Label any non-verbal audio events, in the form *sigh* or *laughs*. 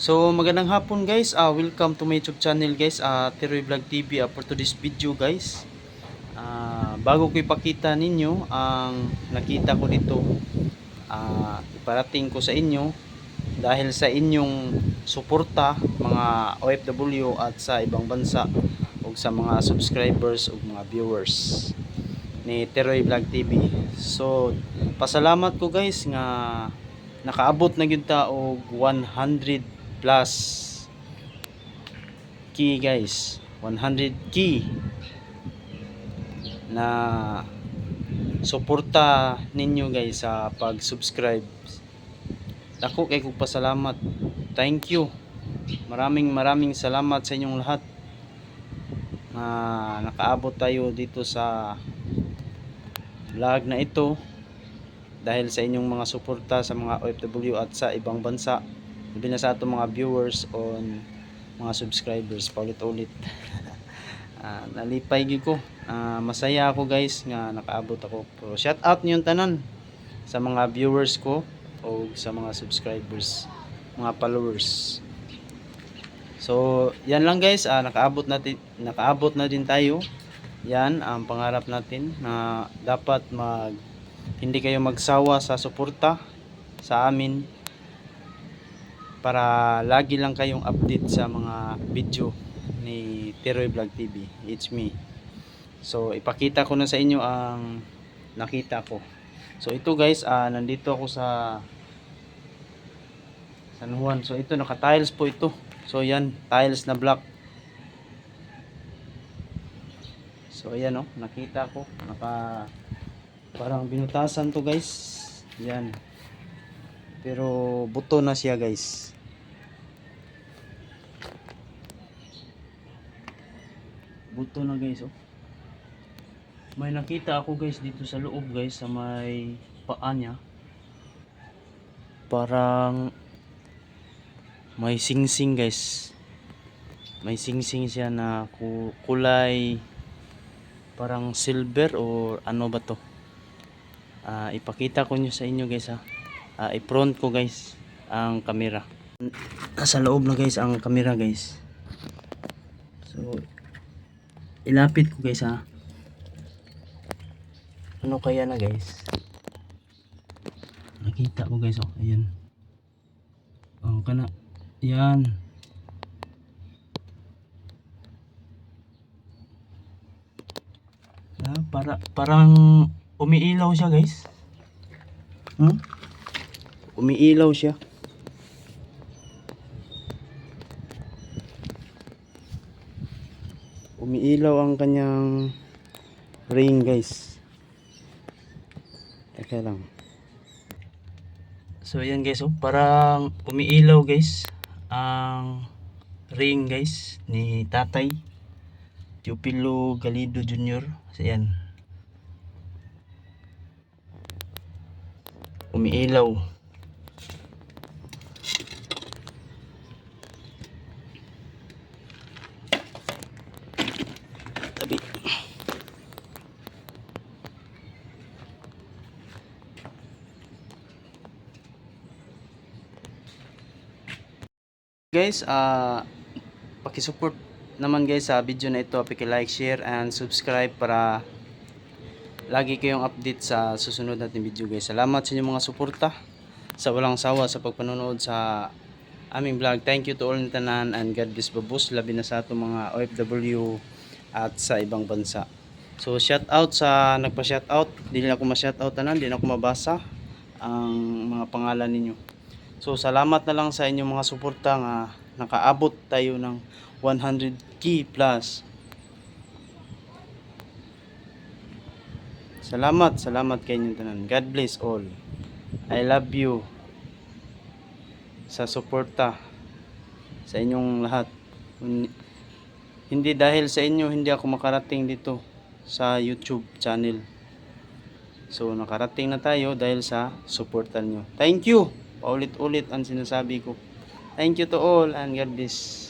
So magandang hapon guys, uh, welcome to my YouTube channel guys, uh, Teroy Vlog TV uh, for today's video guys. Uh, bago ko ipakita ninyo ang nakita ko dito, uh, iparating ko sa inyo dahil sa inyong suporta mga OFW at sa ibang bansa o sa mga subscribers o mga viewers ni Teroy Vlog TV. So pasalamat ko guys nga nakaabot na gyud ta og 100 plus key guys. 100 key na suporta ninyo guys sa pag-subscribe. Dako kay kog pasalamat. Thank you. Maraming maraming salamat sa inyong lahat na nakaabot tayo dito sa vlog na ito dahil sa inyong mga suporta sa mga OFW at sa ibang bansa sabi na sa atong mga viewers on mga subscribers paulit-ulit. *laughs* Ah, nalipay gyud ko. Ah, masaya ako guys nga nakaabot ako. Pero shout out niyo tanan sa mga viewers ko o sa mga subscribers mga followers. So yan lang guys. Ah, nakaabot natin nakaabot na din tayo. Yan ang pangarap natin na dapat mag hindi kayo magsawa sa suporta sa amin para lagi lang kayong update sa mga video ni Teroy Vlog TV. It's me. So, ipakita ko na sa inyo ang nakita ko. So, ito guys, ah, nandito ako sa San Juan. So, ito, naka-tiles po ito. So, yan, tiles na block. So, ayan oh, nakita ko. Naka, parang binutasan to guys. Yan. Pero, buto na siya guys. buto na guys oh. May nakita ako guys dito sa loob guys sa may paa niya. Parang may singsing guys. May singsing siya na ku- kulay parang silver or ano ba to? Ah, ipakita ko nyo sa inyo guys ha. Ah, i-front ko guys ang camera. Nasa loob na guys ang camera guys. So, ilapit ko guys ha. Ano kaya na guys? Nakita ko guys oh. Ayan. Oh kana yan ah, para parang umiilaw siya guys. Hmm? Umiilaw siya. Umiilaw ang kanyang ring guys. Teka lang. So ayan guys oh. Parang umiilaw guys ang ring guys ni tatay Teopilo Galido Jr. so ayan. Umiilaw guys ah paki-support naman guys sa video na ito. Paki-like share and subscribe para lagi kayong update sa susunod natin video guys. Salamat sa inyong mga suporta sa walang sawa sa pagpanonood sa aming vlog. Thank you to all ng tanan and God bless babus labi na sa atong mga OFW at sa ibang bansa. So shout out sa nagpa shout out dili na ako ma-shout out tanan. Di na ako mabasa ang mga pangalan ninyo So salamat na lang sa inyong mga suporta nga nakaabot tayo ng 100k plus. Salamat, salamat kay inyong tanan. God bless all. I love you sa suporta sa inyong lahat. Hindi dahil sa inyo hindi ako makarating dito sa YouTube channel. So nakarating na tayo dahil sa suportan nyo. Thank you. Paulit-ulit ang sinasabi ko. Thank you to all and God bless.